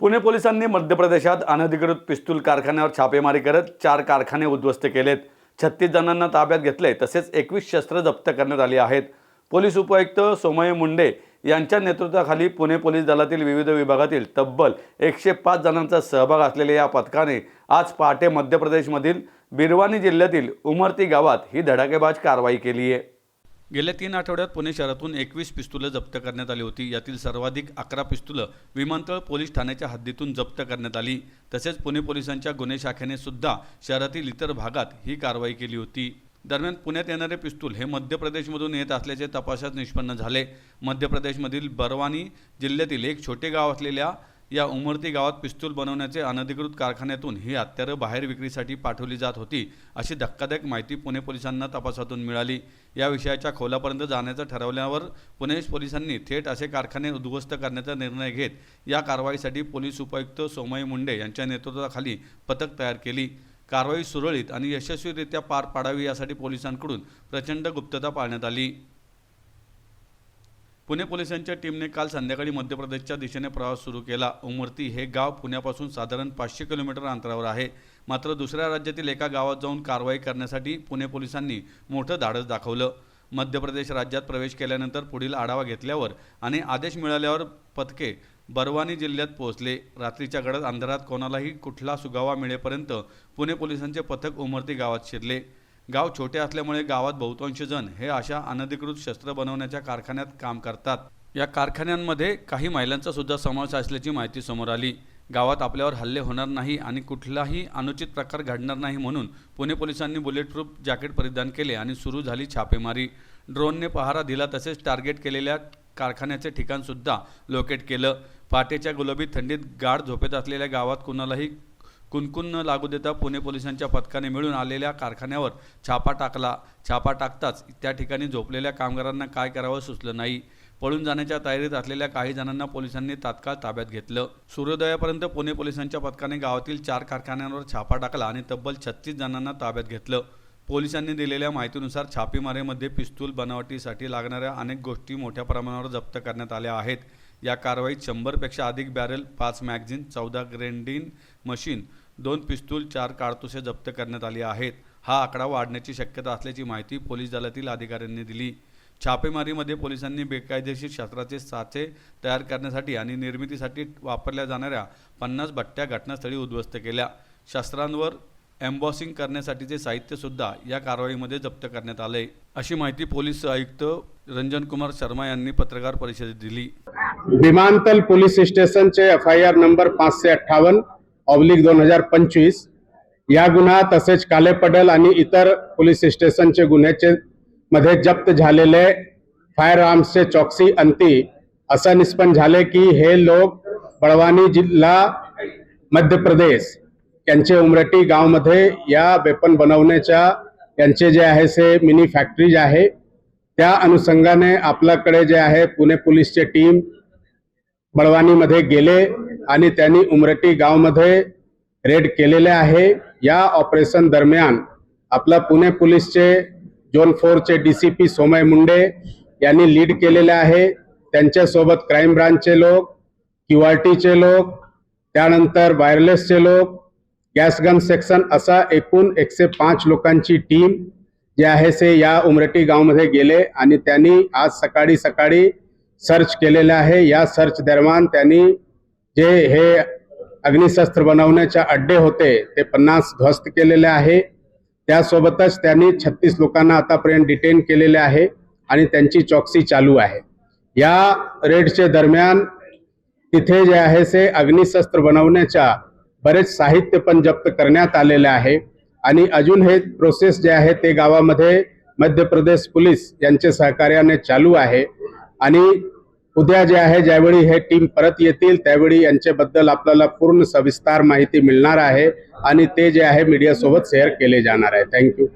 पुणे पोलिसांनी मध्य प्रदेशात अनधिकृत पिस्तूल कारखान्यावर छापेमारी करत चार कारखाने उद्ध्वस्त केलेत. छत्तीस जणांना ताब्यात घेतले तसेच एकवीस शस्त्र जप्त करण्यात आली आहेत. पोलीस उपायुक्त सोमय मुंडे यांच्या नेतृत्वाखाली पुणे पोलीस दलातील विविध विभागातील तब्बल एकशे पाच जणांचा सहभाग असलेल्या या पथकाने आज पहाटे मध्य प्रदेशमधील बिरवानी जिल्ह्यातील उमरती गावात ही धडाकेबाज कारवाई केली आहे गेल्या तीन आठवड्यात पुणे शहरातून एकवीस पिस्तुलं जप्त करण्यात आली होती. यातील सर्वाधिक अकरा पिस्तुलं विमानतळ पोलीस ठाण्याच्या हद्दीतून जप्त करण्यात आली. तसेच पुणे पोलिसांच्या गुन्हे शाखेने सुद्धा शहरातील इतर भागात ही कारवाई केली होती. दरम्यान पुण्यात येणारे पिस्तूल हे मध्य प्रदेशमधून येत असल्याचे तपासात निष्पन्न झाले. मध्य प्रदेशमधील बरवानी जिल्ह्यातील एक छोटे गाव असलेल्या या उमरती गावात पिस्तूल बनवण्याचे अनधिकृत कारखान्यातून ही हत्यारं बाहेर विक्रीसाठी पाठवली जात होती अशी धक्कादायक माहिती पुणे पोलिसांना तपासातून मिळाली. या विषयाच्या खोलापर्यंत जाण्याचं ठरवल्यावर पुणे पोलिसांनी थेट असे कारखाने उद्ध्वस्त करण्याचा निर्णय घेत या कारवाईसाठी पोलीस उपायुक्त सोमई मुंडे यांच्या नेतृत्वाखाली पथक तयार केली. कारवाई सुरळीत आणि यशस्वीरित्या पार पाडावी यासाठी पोलिसांकडून प्रचंड गुप्तता पाळण्यात आली. पुणे पोलिसांच्या टीमने काल संध्याकाळी मध्य प्रदेशच्या दिशेने प्रवास सुरू केला. उमरती हे गाव पुण्यापासून साधारण पाचशे किलोमीटर अंतरावर आहे. मात्र दुसऱ्या राज्यातील एका गावात जाऊन कारवाई करण्यासाठी पुणे पोलिसांनी मोठं धाडस दाखवलं. मध्य प्रदेश राज्यात प्रवेश केल्यानंतर पुढील आढावा घेतल्यावर आणि आदेश मिळाल्यावर पथके बरवानी जिल्ह्यात पोहोचले. रात्रीच्या गडद अंधारात कोणालाही कुठला सुगावा मिळेपर्यंत पुणे पोलिसांचे पथक उमरती गावात शिरले. गाव छोटे असल्यामुळे गावात बहुतांश जण हे अशा अनधिकृत शस्त्र बनवण्याच्या कारखान्यात काम करतात. या कारखान्यांमध्ये काही महिलांचा सुद्धा समावेश असल्याची माहिती समोर आली. गावात आपल्यावर हल्ले होणार नाही आणि कुठलाही अनुचित प्रकार घडणार नाही म्हणून पुणे पोलिसांनी बुलेट प्रूफ जॅकेट परिधान केले आणि सुरू झाली छापेमारी. ड्रोनने पहारा दिला तसेच टार्गेट केलेल्या कारखान्याचे ठिकाणसुद्धा लोकेट केलं. पहाटेच्या गुलाबी थंडीत गाढ झोपेत असलेल्या गावात कुणालाही कुणकुण न लागू देता पुणे पोलिसांच्या पथकाने मिळून आलेल्या कारखान्यावर छापा टाकला. छापा टाकताच त्या ठिकाणी झोपलेल्या कामगारांना काय करावं सुचलं नाही. पळून जाण्याच्या तयारीत असलेल्या काही जणांना पोलिसांनी तात्काळ ताब्यात घेतलं. सूर्योदयापर्यंत पुणे पोलिसांच्या पथकाने गावातील चार कारखान्यांवर छापा टाकला आणि तब्बल छत्तीस जणांना ताब्यात घेतलं. पोलिसांनी दिलेल्या माहितीनुसार छापेमारीमध्ये पिस्तूल बनावटीसाठी लागणाऱ्या अनेक गोष्टी मोठ्या प्रमाणावर जप्त करण्यात आल्या आहेत. या कारवाईत शंभरपेक्षा अधिक बॅरल पाच मॅगझिन चौदा ग्रेंडिन मशीन दोन पिस्तूल चार काडतुसे जप्त करण्यात आली आहेत. हा आकडा वाढण्याची शक्यता असल्याची माहिती पोलीस दलातील अधिकाऱ्यांनी दिली. छापेमारीमध्ये पोलिसांनी बेकायदेशीर शस्त्राचे साचे तयार करण्यासाठी आणि निर्मितीसाठी वापरल्या जाणाऱ्या पन्नास भट्ट्या घटनास्थळी उद्ध्वस्त केल्या. शस्त्रांवर एम्बॉसिंग करण्यासाठीचे साहित्यसुद्धा या कारवाईमध्ये जप्त करण्यात आले. अशी माहिती पोलीस आयुक्त रंजन कुमार शर्मा यांनी पत्रकार परिषदेत दिली. विमानतल पोलीस स्टेशनचे एफ आय आर नंबर पाचशे अठ्ठावन्न ऑब्लिक दोन हजार पंचवीस. या गुन्हा तसेच कालेपडल आणि इतर पोलीस स्टेशनचे गुन्ह्याचे मध्ये जप्त झालेले फायर आर्म्सचे चौकसी अंती असं निष्पन्न झाले की हे लोक बळवानी जिल्हा मध्य प्रदेश यांचे उमरटी गावमध्ये या वेपन बनवण्याच्या यांचे जे आहे से मिनी फॅक्टरी जे आहे. त्या अनुषंगाने आपल्याकडे जे आहे पुणे पोलीसचे टीम बळवानीमध्ये गेले. आणि त्यांनी उमरटी गावमध्ये रेड केलेले आहे. या ऑपरेशन दरम्यान आपला पुणे पोलीसचे zone फोरचे D C P Somay Munde यांनी लीड केलेले आहे. त्यांच्यासोबत क्राईम ब्रांचचे लोक क्यूआरटीचे लोक त्यानंतर वायरलेसचे लोक गॅस गन सेक्शन असा एकूण एकशे पाच लोकांची टीम जे आहे से या उमरटी गावमध्ये गेले आणि त्यांनी आज सकाळी सकाळी सर्च केलेले आहे. या सर्च दरम्यान त्यांनी जे हे अग्निशस्त्र बनवण्याचे अड्डे होते ते पन्नास ध्वस्त केलेले आहे. त्यासोबतच त्यांनी छत्तीस लोकांना आतापर्यंत डिटेन केलेले आहे आणि त्यांची चौकसी चालू आहे. या रेडचे दरम्यान तिथे जे आहे से अग्निशस्त्र बनवण्याच्या बरेच साहित्य पण जप्त करण्यात आलेले आहे. आणि अजून हे प्रोसेस जे आहे ते गावामध्ये मध्य प्रदेश पोलीस यांच्या सहकार्याने चालू आहे. आणि उद्या जे आहे ज्यावेळी हे टीम परत येतील त्यावेळी यांच्याबद्दल आपल्याला पूर्ण सविस्तार माहिती मिळणार आहे आणि ते जे आहे मीडियासोबत शेअर केले जाणार आहे. थँक्यू